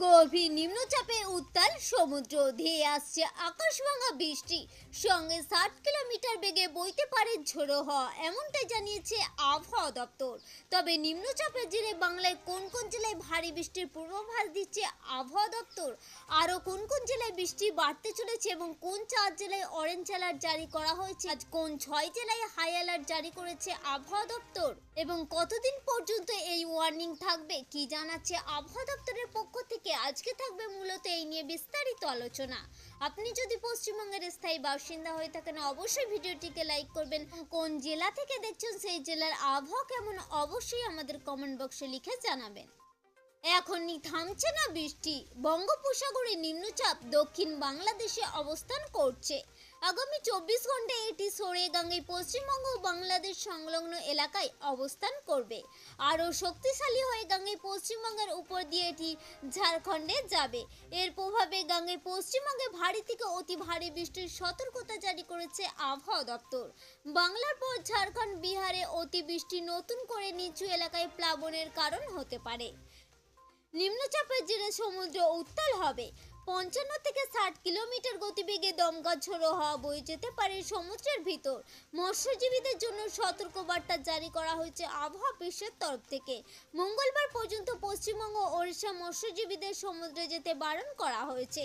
গভীর নিম্নচাপে উত্তাল সমুদ্র ধেয়ে আসছে আকাশভাঙা বৃষ্টি। সঙ্গে ষাট কিলোমিটার বেগে বইতে পারে ঝোড়ো হওয়া, এমনটাই জানিয়েছে আবহাওয়া দপ্তর। তবে নিম্নচাপের জেরে বাংলায় কোন কোন জেলায় ভারী বৃষ্টির পূর্বাভাস দিচ্ছে আবহাওয়া দপ্তর? আরও কোন কোন জেলায় বৃষ্টি বাড়তে চলেছে এবং কোন চার জেলায় অরেঞ্জ অ্যালার্ট জারি করা হয়েছে? আজ কোন ছয় জেলায় হাই অ্যালার্ট জারি করেছে আবহাওয়া দপ্তর? এবং কতদিন পর্যন্ত এই ওয়ার্নিং থাকবে? কি জানাচ্ছে আবহাওয়া দপ্তরের পক্ষ আজকে থাকবে মূলত এই নিয়ে বিস্তারিত আলোচনা। আপনি যদি পশ্চিমবঙ্গের স্থায়ী বাসিন্দা হয়ে থাকেন, অবশ্যই ভিডিওটিকে লাইক করবেন। কোন জেলা থেকে দেখছেন, সেই জেলার আবহাওয়া কেমন, অবশ্যই আমাদের কমেন্ট বক্সে লিখে জানাবেন। এখনই থামছে না বৃষ্টি। বঙ্গোপসাগরে নিম্নচাপ দক্ষিণ বাংলাদেশে অবস্থান করছে। আগামী চব্বিশ ঘন্টায় এটি সরে গাঙ্গে পশ্চিমবঙ্গ ও বাংলাদেশ সংলগ্ন এলাকায় অবস্থান করবে। আরও শক্তিশালী হয়ে গাঙ্গে পশ্চিমবঙ্গের উপর দিয়ে এটি ঝাড়খণ্ডে যাবে। এর প্রভাবে গাঙ্গে পশ্চিমবঙ্গে ভারী থেকে অতি ভারী বৃষ্টির সতর্কতা জারি করেছে আবহাওয়া দপ্তর। বাংলার পর ঝাড়খণ্ড, বিহারে অতি বৃষ্টি নতুন করে নিচু এলাকায় প্লাবনের কারণ হতে পারে। নিম্নচাপের জেরে সমুদ্র উত্তাল হবে। পঞ্চান্ন থেকে ষাট কিলোমিটার গতিবেগে দমকা ঝোড়ো হওয়া বয়ে যেতে পারে সমুদ্রের ভিতর। মৎস্যজীবীদের জন্য সতর্কবার্তা জারি করা হয়েছে আবহাওয়া বিশ্বের তরফ থেকে। মঙ্গলবার পর্যন্ত পশ্চিমবঙ্গ ওড়িশা মৎস্যজীবীদের সমুদ্রে যেতে বারণ করা হয়েছে।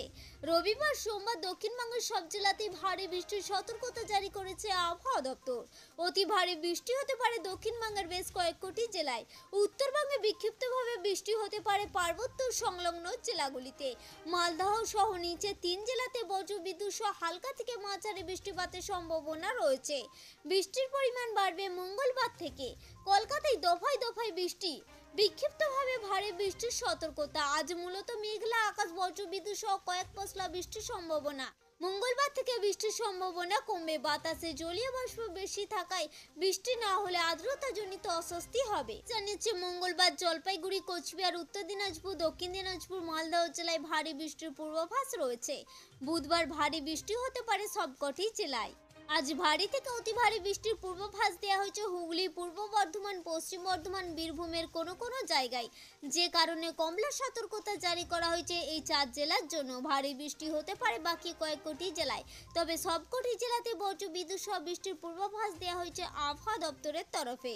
রবিবার সোমবার দক্ষিণবঙ্গের সব জেলাতেই ভারী বৃষ্টির সতর্কতা জারি করেছে আবহাওয়া দপ্তর। অতি ভারী বৃষ্টি হতে পারে দক্ষিণবঙ্গের বেশ কয়েক কোটি জেলায়। উত্তরবঙ্গে বিক্ষিপ্তভাবে বৃষ্টি হতে পারে পার্বত্য সংলগ্ন জেলাগুলিতে। মালদহ সহ নিচে তিন জেলাতে বজ্রবিদ্যুৎ সহ হালকা থেকে মাঝারি বৃষ্টিপাতের সম্ভাবনা রয়েছে। বৃষ্টির পরিমাণ বাড়বে মঙ্গলবার থেকে। কলকাতায় দফায় দফায় বৃষ্টি। বিক্ষিপ্তভাবে ভারী বৃষ্টির সতর্কতা। আজ মূলত মেঘলা আকাশ, বজ্রবিদ্যুৎ সহ কয়েক পশলা বৃষ্টির সম্ভাবনা। মঙ্গলবার থেকে বৃষ্টির সম্ভাবনা কমবে। বাতাসে জলীয় বাষ্প বেশি থাকায় বৃষ্টি না হলে আর্দ্রতাজনিত অস্বস্তি হবে। জানিয়েছে, মঙ্গলবার জলপাইগুড়ি, কোচবিহার, উত্তর দিনাজপুর, দক্ষিণ দিনাজপুর, মালদহ জেলায় ভারী বৃষ্টির পূর্বাভাস রয়েছে। বুধবার ভারী বৃষ্টি হতে পারে সবকটি জেলায়। আজ ভারী থেকে অতি ভারী বৃষ্টির পূর্বাভাস দেওয়া হয়েছে হুগলি, পূর্ব বর্ধমান, পশ্চিম বর্ধমান, বীরভূমের কোনো কোনো জায়গায়। যে কারণে কমলা সতর্কতা জারি করা হয়েছে এই চার জেলার জন্য। ভারী বৃষ্টি হতে পারে বাকি কয়েক কোটি জেলায়। তবে সবকটি জেলাতে বজ্র বিদ্যুৎ সহ বৃষ্টির পূর্বাভাস দেওয়া হয়েছে আবহাওয়া দপ্তরের তরফে।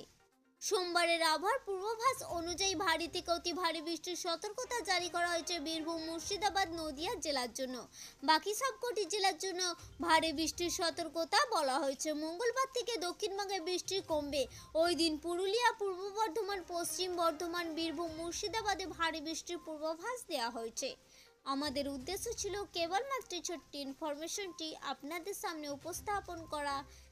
সোমবারের আবহাওয়ার পূর্বাভাস অনুযায়ী ভারী থেকে অতি ভারী বৃষ্টির সতর্কতা জারি করা হয়েছে বীরভূম, মুর্শিদাবাদ, নদিয়া জেলার জন্য। বাকি সবকটি জেলার জন্য ভারী বৃষ্টির সতর্কতা বলা হয়েছে। মঙ্গলবার থেকে দক্ষিণবঙ্গে বৃষ্টি কমবে। ওই দিন পুরুলিয়া, পূর্ব বর্ধমান, পশ্চিম বর্ধমান, বীরভূম, মুর্শিদাবাদে ভারী বৃষ্টির পূর্বাভাস দেওয়া হয়েছে। আমাদের উদ্দেশ্য ছিল কেবলমাত্র ছোট্ট ইনফরমেশনটি আপনাদের সামনে উপস্থাপন করা।